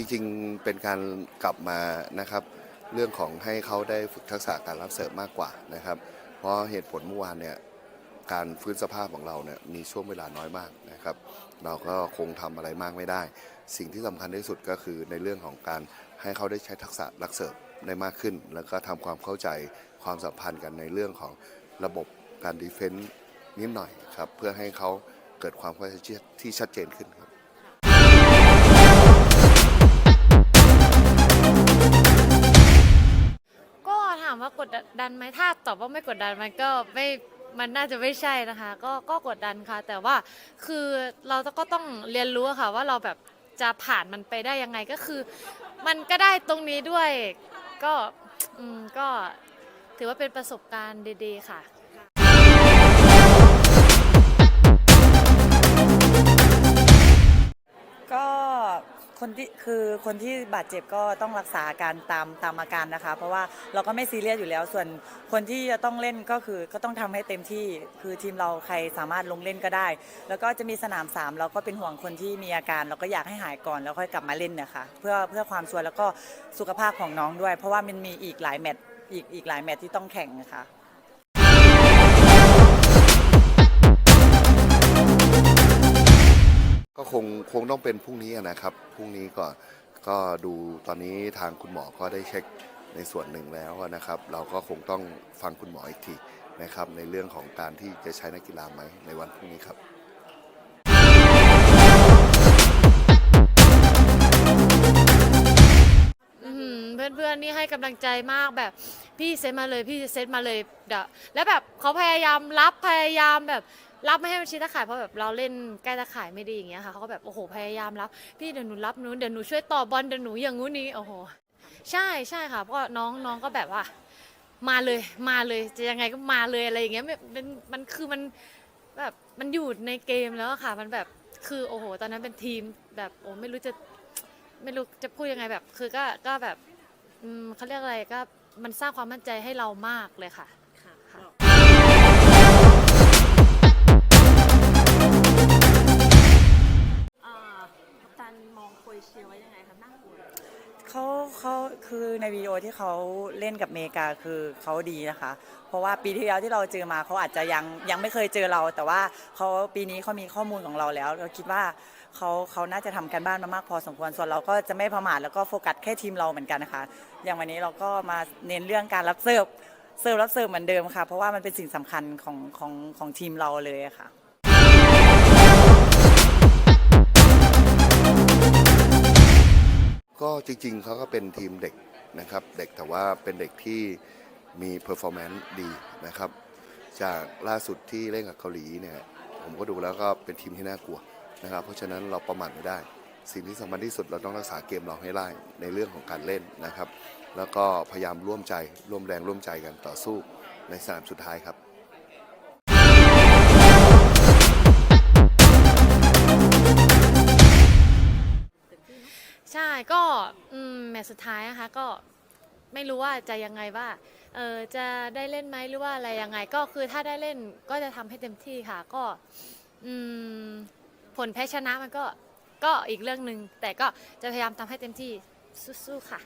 จริงๆ เป็นการกลับมานะครับ เรื่องของให้เขาได้ฝึกทักษะการรับเสิร์ฟมากกว่านะครับ เพราะเหตุผลเมื่อวานเนี่ยการฟื้นสภาพของเราเนี่ยมีช่วงเวลาน้อยมากนะครับ เราก็คงทำอะไรมากไม่ได้ สิ่งที่สำคัญที่สุดก็คือในเรื่องของการให้เขาได้ใช้ทักษะรักเสิร์ฟได้มากขึ้น แล้วก็ทำความเข้าใจความสัมพันธ์กันในเรื่องของระบบการดีเฟนต์นิดหน่อยครับ เพื่อให้เขาเกิดความเข้าใจที่ชัดเจนขึ้นครับ ว่ากดดันไหมถ้าตอบว่าไม่กดดันมันก็ไม่มันน่าจะไม่ใช่นะคะ ก็ก็กดดันค่ะ แต่ว่าคือเราก็ต้องเรียนรู้ค่ะ ว่าเราแบบจะผ่านมันไปได้ยังไงก็คือ มันก็ได้ตรงนี้ด้วย ก็อืมก็ถือว่าเป็นประสบการณ์ดีๆค่ะ คนที่คือคนที่บาดเจ็บก็ต้องรักษาอาการตามตามอาการนะคะ เพราะว่าเราก็ไม่ซีเรียสอยู่แล้ว ส่วนคนที่จะต้องเล่นก็คือก็ต้องทำให้เต็มที่ คือทีมเราใครสามารถลงเล่นก็ได้ แล้วก็จะมีสนามสามเราก็เป็นห่วงคนที่มีอาการ เราก็อยากให้หายก่อนแล้วค่อยกลับมาเล่นนะคะเพื่อเพื่อความชัวร์แล้วก็สุขภาพของน้องด้วย เพราะว่ามันมีอีกหลายแมตช์อีกอีกหลายแมตช์ที่ต้องแข่งนะคะ คงคงต้องเป็นพรุ่งนี้นะครับพรุ่งนี้ก็ก็ดูตอนนี้ทางคุณหมอก็ได้เช็คในส่วนหนึ่งแล้วนะครับ เราก็คงต้องฟังคุณหมออีกทีนะครับ ในเรื่องของการที่จะใช้นักกีฬาไหมในวันพรุ่งนี้ครับ อเพื่อนๆนี่ให้กำลังใจมากแบบพี่เซตมาเลยพี่เซตมาเลยเดี๋ยวแล้วแบบเขาพยายามรับพยายามแบบรับไม่ให้มันชิดตะข่ายเพราะแบบเราเล่นใกล้ตะข่ายไม่ดีอย่างเงี้ยค่ะเขาก็แบบโอ้โหพยายามรับพี่เดี๋ยวหนูรับหนูเดี๋ยวหนูช่วยต่อบอลเดี๋ยวหนูอย่างงู้นนี้โอ้โหใช่ใช่ค่ะเพราะน้องน้องก็แบบว่า มาเลยมาเลยจะยังไงก็มาเลยอะไรอย่างเงี้ยมันมันคือมันแบบมันอยู่ในเกมแล้วค่ะ มันแบบคือโอ้โห ตอนนั้นเป็นทีมแบบโอ้ไม่รู้จะไม่รู้จะพูดยังไงแบบ คือก็ก็แบบ อืมเขาเรียกอะไรก็มันสร้างความมั่นใจให้เรามากเลยค่ะ ค่ะอ่ากัปตันมองโครเอเชียไว้ยังไงคะน่ากลัว เขาเขาคือในวิดีโอที่เขาเล่นกับเมกาคือเขาดีนะคะ เพราะว่าปีที่แล้วที่เราเจอมาเขาอาจจะยังยังไม่เคยเจอเรา แต่ว่าเขาปีนี้เขามีข้อมูลของเราแล้วเราคิดว่าเขาเขาน่าจะทำการบ้านมามากพอสมควรส่วนเราก็จะไม่ประมาทแล้วก็โฟกัสแค่ทีมเราเหมือนกันนะคะ อย่างวันนี้เราก็มาเน้นเรื่องการรับเสิร์ฟเสิร์ฟรับเสิร์ฟเหมือนเดิมค่ะ เพราะว่ามันเป็นสิ่งสำคัญของของของทีมเราเลยค่ะ ก็จริงๆ เขาก็เป็นทีมเด็กนะครับ เด็กแต่ว่าเป็นเด็กที่มีเพอร์ฟอร์แมนซ์ดีนะครับ จากล่าสุดที่เล่นกับเกาหลีเนี่ยผมก็ดูแล้วก็เป็นทีมที่น่ากลัวนะครับ เพราะฉะนั้นเราประมาทไม่ได้ สิ่งที่สำคัญที่สุดเราต้องรักษาเกมเราให้ได้ในเรื่องของการเล่นนะครับ แล้วก็พยายามร่วมใจร่วมแรงร่วมใจกันต่อสู้ในสนามสุดท้ายครับ ตช์สุดท้ายนะคะก็ไม่รู้ว่าจะยังไงว่าเออจะได้เล่นไหมหรือว่าอะไรยังไงก็คือถ้าได้เล่นก็จะทำให้เต็มที่ค่ะก็อืมผลแพ้ชนะมันก็ก็อีกเรื่องหนึ่งแต่ก็จะพยายามทำให้เต็มที่สู้ๆค่ะ